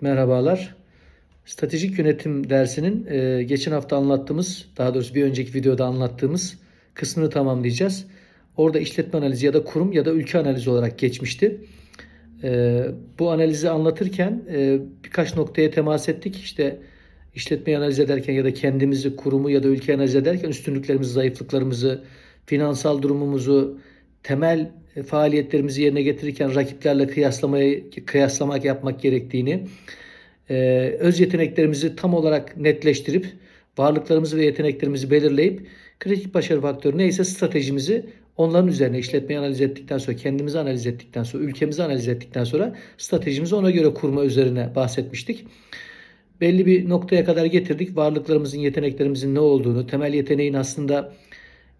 Merhabalar. Stratejik yönetim dersinin e, geçen hafta anlattığımız, daha doğrusu bir önceki videoda anlattığımız kısmını tamamlayacağız. Orada işletme analizi ya da kurum ya da ülke analizi olarak geçmişti. E, bu analizi anlatırken e, birkaç noktaya temas ettik. İşte işletmeyi analiz ederken ya da kendimizi, kurumu ya da ülke analiz ederken üstünlüklerimizi, zayıflıklarımızı, finansal durumumuzu, temel faaliyetlerimizi yerine getirirken rakiplerle kıyaslamayı kıyaslamak yapmak gerektiğini, e, öz yeteneklerimizi tam olarak netleştirip varlıklarımızı ve yeteneklerimizi belirleyip kritik başarı faktörü neyse stratejimizi onların üzerine işletmeyi analiz ettikten sonra, kendimizi analiz ettikten sonra, ülkemizi analiz ettikten sonra stratejimizi ona göre kurma üzerine bahsetmiştik. Belli bir noktaya kadar getirdik. Varlıklarımızın, yeteneklerimizin ne olduğunu, temel yeteneğin aslında e,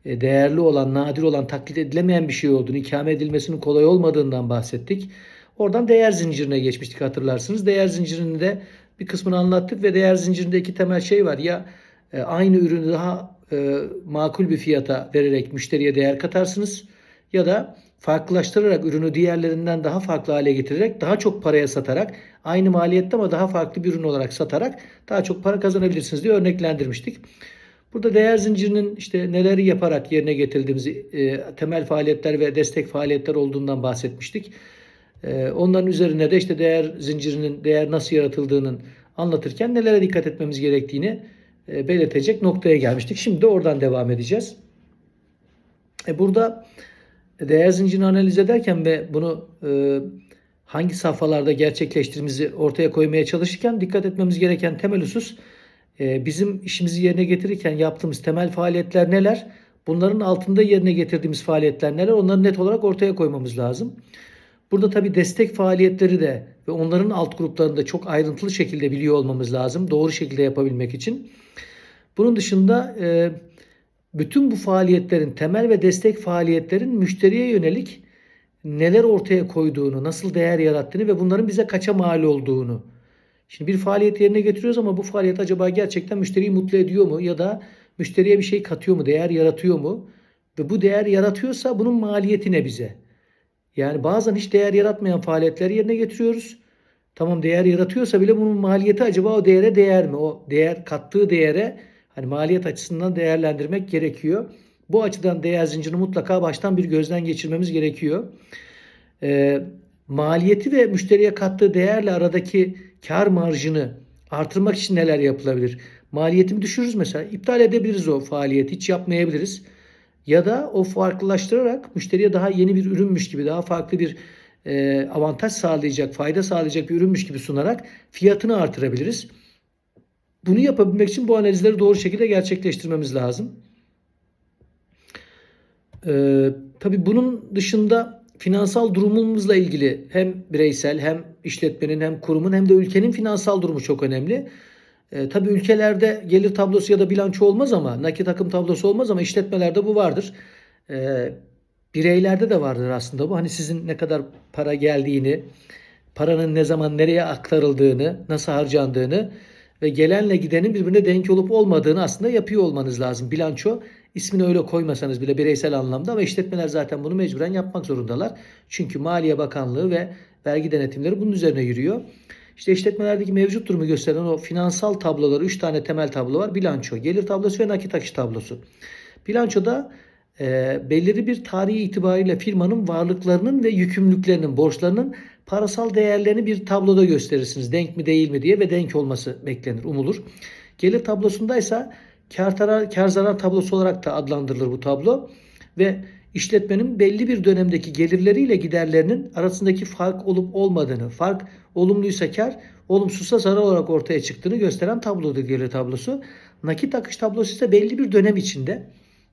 değerli olan, nadir olan, taklit edilemeyen bir şey olduğunu, ikame edilmesinin kolay olmadığından bahsettik. Oradan değer zincirine geçmiştik hatırlarsınız. Değer zincirinde bir kısmını anlattık ve değer zincirinde iki temel şey var. Ya e, aynı ürünü daha e, makul bir fiyata vererek müşteriye değer katarsınız ya da farklılaştırarak ürünü diğerlerinden daha farklı hale getirerek daha çok paraya satarak aynı maliyette ama daha farklı bir ürün olarak satarak daha çok para kazanabilirsiniz diye örneklendirmiştik. Burada değer zincirinin işte neleri yaparak yerine getirdiğimizi e, temel faaliyetler ve destek faaliyetler olduğundan bahsetmiştik. E, onların üzerine de işte değer zincirinin değer nasıl yaratıldığının anlatırken nelere dikkat etmemiz gerektiğini e, belirtecek noktaya gelmiştik. Şimdi de oradan devam edeceğiz. E, burada değer zincirini analiz ederken ve bunu e, hangi safhalarda gerçekleştirdiğimizi ortaya koymaya çalışırken dikkat etmemiz gereken temel husus bizim işimizi yerine getirirken yaptığımız temel faaliyetler neler? Bunların altında yerine getirdiğimiz faaliyetler neler? Onları net olarak ortaya koymamız lazım. Burada tabii destek faaliyetleri de ve onların alt gruplarını da çok ayrıntılı şekilde biliyor olmamız lazım. Doğru şekilde yapabilmek için. Bunun dışında e, bütün bu faaliyetlerin, temel ve destek faaliyetlerin müşteriye yönelik neler ortaya koyduğunu, nasıl değer yarattığını ve bunların bize kaça mal olduğunu. Şimdi bir faaliyet yerine getiriyoruz ama bu faaliyet acaba gerçekten müşteriyi mutlu ediyor mu ya da müşteriye bir şey katıyor mu, değer yaratıyor mu? Ve bu değer yaratıyorsa bunun maliyeti ne bize? Yani bazen hiç değer yaratmayan faaliyetler yerine getiriyoruz. Tamam değer yaratıyorsa bile bunun maliyeti acaba o değere değer mi? O değer kattığı değere hani maliyet açısından değerlendirmek gerekiyor. Bu açıdan değer zincirini mutlaka baştan bir gözden geçirmemiz gerekiyor. Ee, maliyeti ve müşteriye kattığı değerle aradaki kar marjını artırmak için neler yapılabilir? Maliyetimi düşürürüz mesela. iptal edebiliriz o faaliyeti. Hiç yapmayabiliriz. Ya da o farklılaştırarak müşteriye daha yeni bir ürünmüş gibi daha farklı bir e, avantaj sağlayacak, fayda sağlayacak bir ürünmüş gibi sunarak fiyatını artırabiliriz. Bunu yapabilmek için bu analizleri doğru şekilde gerçekleştirmemiz lazım. Ee, tabii bunun dışında finansal durumumuzla ilgili hem bireysel hem işletmenin hem kurumun hem de ülkenin finansal durumu çok önemli. E, tabii ülkelerde gelir tablosu ya da bilanço olmaz ama nakit akım tablosu olmaz ama işletmelerde bu vardır. E, bireylerde de vardır aslında bu. Hani sizin ne kadar para geldiğini, paranın ne zaman nereye aktarıldığını, nasıl harcandığını ve gelenle gidenin birbirine denk olup olmadığını aslında yapıyor olmanız lazım. Bilanço ismini öyle koymasanız bile bireysel anlamda ama işletmeler zaten bunu mecburen yapmak zorundalar. Çünkü Maliye Bakanlığı ve vergi denetimleri bunun üzerine yürüyor. İşte işletmelerdeki mevcut durumu gösteren o finansal tabloları 3 tane temel tablo var. Bilanço, gelir tablosu ve nakit akış tablosu. Bilançoda e, belirli bir tarihi itibariyle firmanın varlıklarının ve yükümlülüklerinin, borçlarının parasal değerlerini bir tabloda gösterirsiniz. Denk mi değil mi diye ve denk olması beklenir, umulur. Gelir tablosundaysa kar, tarar, kar zarar tablosu olarak da adlandırılır bu tablo. Ve işletmenin belli bir dönemdeki gelirleriyle giderlerinin arasındaki fark olup olmadığını, fark olumluysa kar, olumsuzsa zarar olarak ortaya çıktığını gösteren tablodur gelir tablosu. Nakit akış tablosu ise belli bir dönem içinde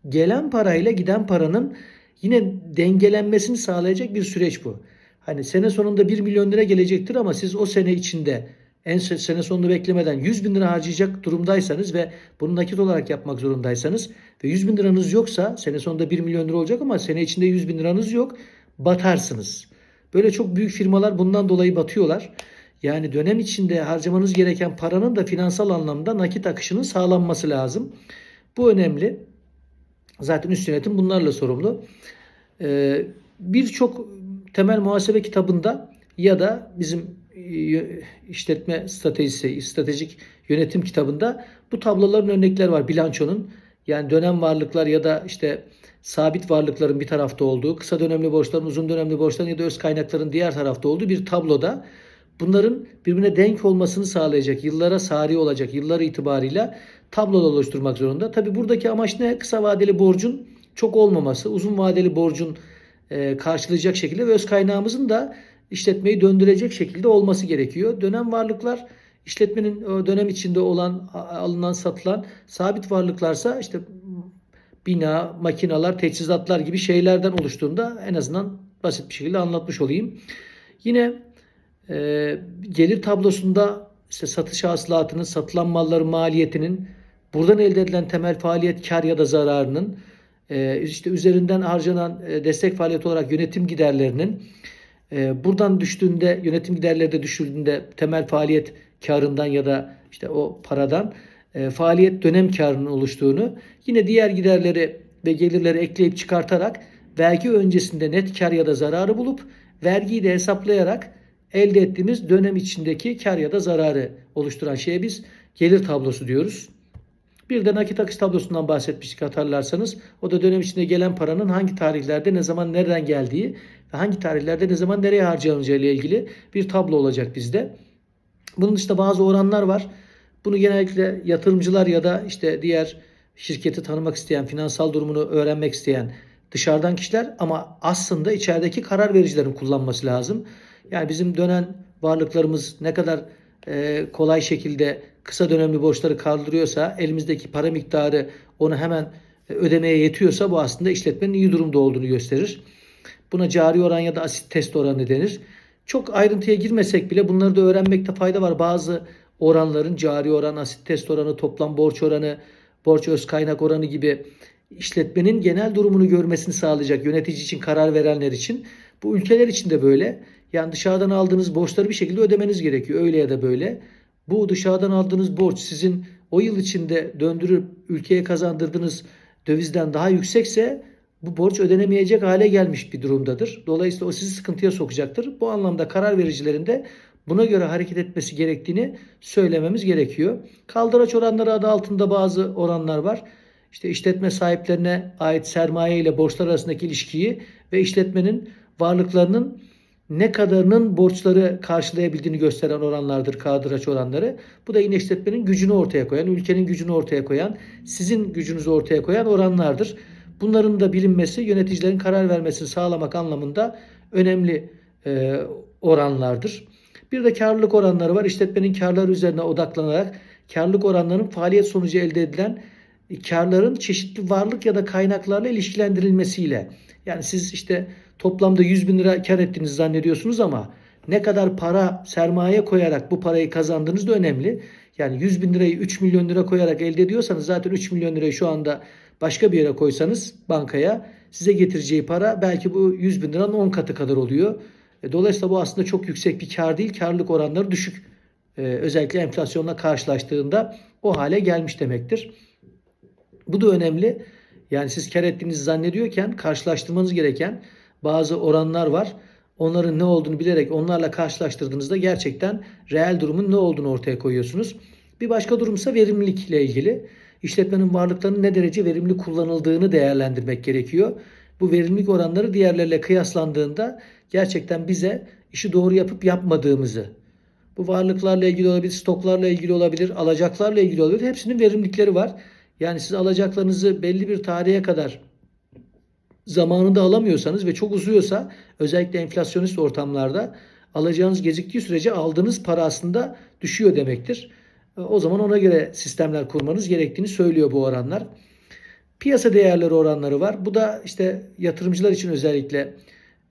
gelen parayla giden paranın yine dengelenmesini sağlayacak bir süreç bu. Hani sene sonunda 1 milyon lira gelecektir ama siz o sene içinde en sene sonunu beklemeden 100 bin lira harcayacak durumdaysanız ve bunu nakit olarak yapmak zorundaysanız ve 100 bin liranız yoksa sene sonunda 1 milyon lira olacak ama sene içinde 100 bin liranız yok batarsınız. Böyle çok büyük firmalar bundan dolayı batıyorlar. Yani dönem içinde harcamanız gereken paranın da finansal anlamda nakit akışının sağlanması lazım. Bu önemli. Zaten üst yönetim bunlarla sorumlu. Ee, Birçok temel muhasebe kitabında ya da bizim işletme stratejisi, stratejik yönetim kitabında bu tabloların örnekler var bilançonun. Yani dönem varlıklar ya da işte sabit varlıkların bir tarafta olduğu, kısa dönemli borçların, uzun dönemli borçların ya da öz kaynakların diğer tarafta olduğu bir tabloda bunların birbirine denk olmasını sağlayacak, yıllara sari olacak, yıllar itibarıyla tablolar oluşturmak zorunda. Tabi buradaki amaç ne? Kısa vadeli borcun çok olmaması, uzun vadeli borcun karşılayacak şekilde ve öz kaynağımızın da işletmeyi döndürecek şekilde olması gerekiyor. Dönem varlıklar işletmenin o dönem içinde olan alınan satılan sabit varlıklarsa işte bina, makinalar, teçhizatlar gibi şeylerden oluştuğunda en azından basit bir şekilde anlatmış olayım. Yine e, gelir tablosunda işte satış hasılatının, satılan malların maliyetinin, buradan elde edilen temel faaliyet kar ya da zararının, e, işte üzerinden harcanan e, destek faaliyeti olarak yönetim giderlerinin, e, buradan düştüğünde yönetim giderleri de düşürdüğünde temel faaliyet karından ya da işte o paradan e, faaliyet dönem karının oluştuğunu, yine diğer giderleri ve gelirleri ekleyip çıkartarak vergi öncesinde net kar ya da zararı bulup vergiyi de hesaplayarak elde ettiğimiz dönem içindeki kar ya da zararı oluşturan şeye biz gelir tablosu diyoruz. Bir de nakit akış tablosundan bahsetmiştik hatırlarsanız. O da dönem içinde gelen paranın hangi tarihlerde ne zaman nereden geldiği hangi tarihlerde ne zaman nereye harcanacağı ile ilgili bir tablo olacak bizde. Bunun dışında bazı oranlar var. Bunu genellikle yatırımcılar ya da işte diğer şirketi tanımak isteyen, finansal durumunu öğrenmek isteyen dışarıdan kişiler ama aslında içerideki karar vericilerin kullanması lazım. Yani bizim dönen varlıklarımız ne kadar e, kolay şekilde kısa dönemli borçları kaldırıyorsa, elimizdeki para miktarı onu hemen e, ödemeye yetiyorsa bu aslında işletmenin iyi durumda olduğunu gösterir. Buna cari oran ya da asit test oranı denir. Çok ayrıntıya girmesek bile bunları da öğrenmekte fayda var. Bazı oranların cari oran, asit test oranı, toplam borç oranı, borç öz kaynak oranı gibi işletmenin genel durumunu görmesini sağlayacak yönetici için karar verenler için. Bu ülkeler için de böyle. Yani dışarıdan aldığınız borçları bir şekilde ödemeniz gerekiyor. Öyle ya da böyle. Bu dışarıdan aldığınız borç sizin o yıl içinde döndürüp ülkeye kazandırdığınız dövizden daha yüksekse bu borç ödenemeyecek hale gelmiş bir durumdadır. Dolayısıyla o sizi sıkıntıya sokacaktır. Bu anlamda karar vericilerin de buna göre hareket etmesi gerektiğini söylememiz gerekiyor. Kaldıraç oranları adı altında bazı oranlar var. İşte işletme sahiplerine ait sermaye ile borçlar arasındaki ilişkiyi ve işletmenin varlıklarının ne kadarının borçları karşılayabildiğini gösteren oranlardır kaldıraç oranları. Bu da yine işletmenin gücünü ortaya koyan, ülkenin gücünü ortaya koyan, sizin gücünüzü ortaya koyan oranlardır. Bunların da bilinmesi yöneticilerin karar vermesini sağlamak anlamında önemli e, oranlardır. Bir de karlılık oranları var. İşletmenin karları üzerine odaklanarak karlılık oranlarının faaliyet sonucu elde edilen karların çeşitli varlık ya da kaynaklarla ilişkilendirilmesiyle. Yani siz işte toplamda 100 bin lira kar ettiğinizi zannediyorsunuz ama ne kadar para sermaye koyarak bu parayı kazandığınız da önemli. Yani 100 bin lirayı 3 milyon lira koyarak elde ediyorsanız zaten 3 milyon lirayı şu anda başka bir yere koysanız bankaya size getireceği para belki bu 100 bin liranın 10 katı kadar oluyor. E, Dolayısıyla bu aslında çok yüksek bir kar değil. Karlılık oranları düşük. Ee, özellikle enflasyonla karşılaştığında o hale gelmiş demektir. Bu da önemli. Yani siz kar ettiğinizi zannediyorken karşılaştırmanız gereken bazı oranlar var. Onların ne olduğunu bilerek onlarla karşılaştırdığınızda gerçekten reel durumun ne olduğunu ortaya koyuyorsunuz. Bir başka durumsa verimlilikle ilgili. İşletmenin varlıklarının ne derece verimli kullanıldığını değerlendirmek gerekiyor. Bu verimlilik oranları diğerleriyle kıyaslandığında gerçekten bize işi doğru yapıp yapmadığımızı, bu varlıklarla ilgili olabilir, stoklarla ilgili olabilir, alacaklarla ilgili olabilir. Hepsinin verimlilikleri var. Yani siz alacaklarınızı belli bir tarihe kadar zamanında alamıyorsanız ve çok uzuyorsa özellikle enflasyonist ortamlarda alacağınız geciktiği sürece aldığınız para aslında düşüyor demektir. O zaman ona göre sistemler kurmanız gerektiğini söylüyor bu oranlar. Piyasa değerleri oranları var. Bu da işte yatırımcılar için özellikle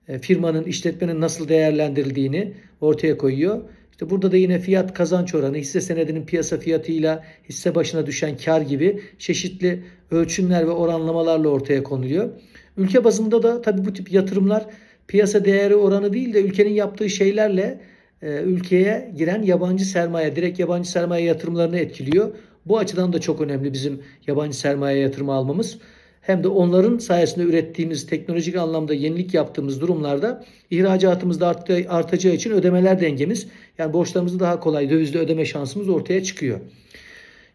e, firmanın, işletmenin nasıl değerlendirildiğini ortaya koyuyor. İşte burada da yine fiyat kazanç oranı, hisse senedinin piyasa fiyatıyla hisse başına düşen kar gibi çeşitli ölçümler ve oranlamalarla ortaya konuluyor. Ülke bazında da tabii bu tip yatırımlar piyasa değeri oranı değil de ülkenin yaptığı şeylerle ülkeye giren yabancı sermaye, direkt yabancı sermaye yatırımlarını etkiliyor. Bu açıdan da çok önemli bizim yabancı sermaye yatırımı almamız. hem de onların sayesinde ürettiğimiz teknolojik anlamda yenilik yaptığımız durumlarda ihracatımız da arttı- artacağı için ödemeler dengemiz yani borçlarımızı daha kolay dövizle ödeme şansımız ortaya çıkıyor.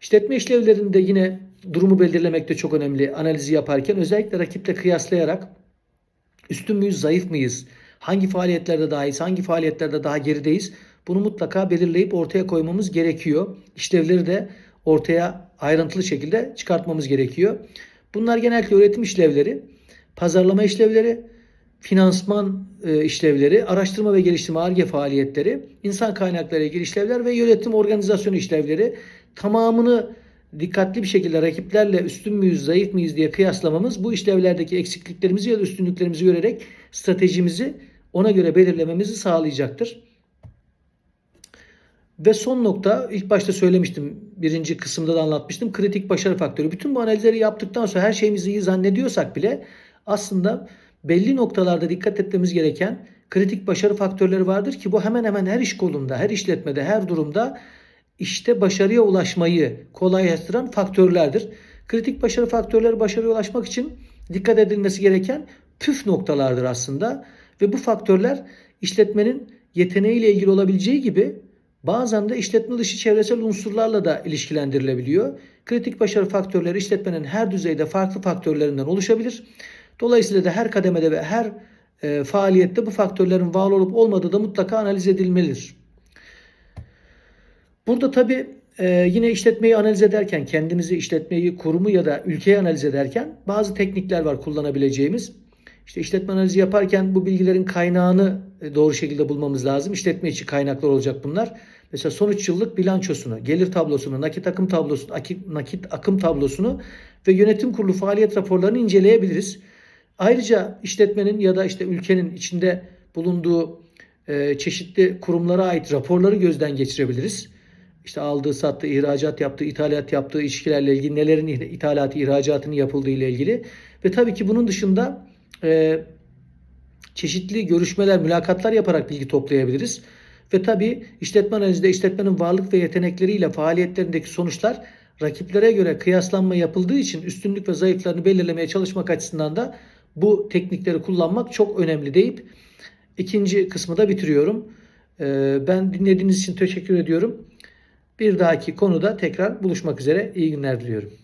İşletme işlevlerinde yine durumu belirlemek de çok önemli. Analizi yaparken özellikle rakiple kıyaslayarak üstün müyüz, zayıf mıyız? Hangi faaliyetlerde daha iyiyiz, hangi faaliyetlerde daha gerideyiz? Bunu mutlaka belirleyip ortaya koymamız gerekiyor. İşlevleri de ortaya ayrıntılı şekilde çıkartmamız gerekiyor. Bunlar genellikle üretim işlevleri, pazarlama işlevleri, finansman e, işlevleri, araştırma ve geliştirme ARGE faaliyetleri, insan kaynakları ilgili işlevler ve yönetim organizasyonu işlevleri tamamını dikkatli bir şekilde rakiplerle üstün müyüz, zayıf mıyız diye kıyaslamamız bu işlevlerdeki eksikliklerimizi ya da üstünlüklerimizi görerek stratejimizi ona göre belirlememizi sağlayacaktır. Ve son nokta ilk başta söylemiştim birinci kısımda da anlatmıştım kritik başarı faktörü. Bütün bu analizleri yaptıktan sonra her şeyimizi iyi zannediyorsak bile aslında belli noktalarda dikkat etmemiz gereken kritik başarı faktörleri vardır ki bu hemen hemen her iş kolunda, her işletmede, her durumda işte başarıya ulaşmayı kolaylaştıran faktörlerdir. Kritik başarı faktörleri başarıya ulaşmak için dikkat edilmesi gereken püf noktalardır aslında ve bu faktörler işletmenin yeteneğiyle ilgili olabileceği gibi bazen de işletme dışı çevresel unsurlarla da ilişkilendirilebiliyor. Kritik başarı faktörleri işletmenin her düzeyde farklı faktörlerinden oluşabilir. Dolayısıyla da her kademede ve her e, faaliyette bu faktörlerin var olup olmadığı da mutlaka analiz edilmelidir. Burada tabii e, yine işletmeyi analiz ederken, kendimizi, işletmeyi, kurumu ya da ülkeyi analiz ederken bazı teknikler var kullanabileceğimiz. İşte işletme analizi yaparken bu bilgilerin kaynağını e, doğru şekilde bulmamız lazım. İşletme içi kaynaklar olacak bunlar. Mesela son 3 yıllık bilançosunu, gelir tablosunu, nakit akım tablosunu, aki- nakit akım tablosunu ve yönetim kurulu faaliyet raporlarını inceleyebiliriz. Ayrıca işletmenin ya da işte ülkenin içinde bulunduğu e, çeşitli kurumlara ait raporları gözden geçirebiliriz. İşte aldığı, sattığı, ihracat yaptığı, ithalat yaptığı ilişkilerle ilgili nelerin ithalatı, ihracatının yapıldığı ile ilgili. Ve tabii ki bunun dışında e, çeşitli görüşmeler, mülakatlar yaparak bilgi toplayabiliriz. Ve tabii işletme analizinde işletmenin varlık ve yetenekleriyle faaliyetlerindeki sonuçlar rakiplere göre kıyaslanma yapıldığı için üstünlük ve zayıflarını belirlemeye çalışmak açısından da bu teknikleri kullanmak çok önemli deyip ikinci kısmı da bitiriyorum. Ee, Ben dinlediğiniz için teşekkür ediyorum. Bir dahaki konuda tekrar buluşmak üzere. İyi günler diliyorum.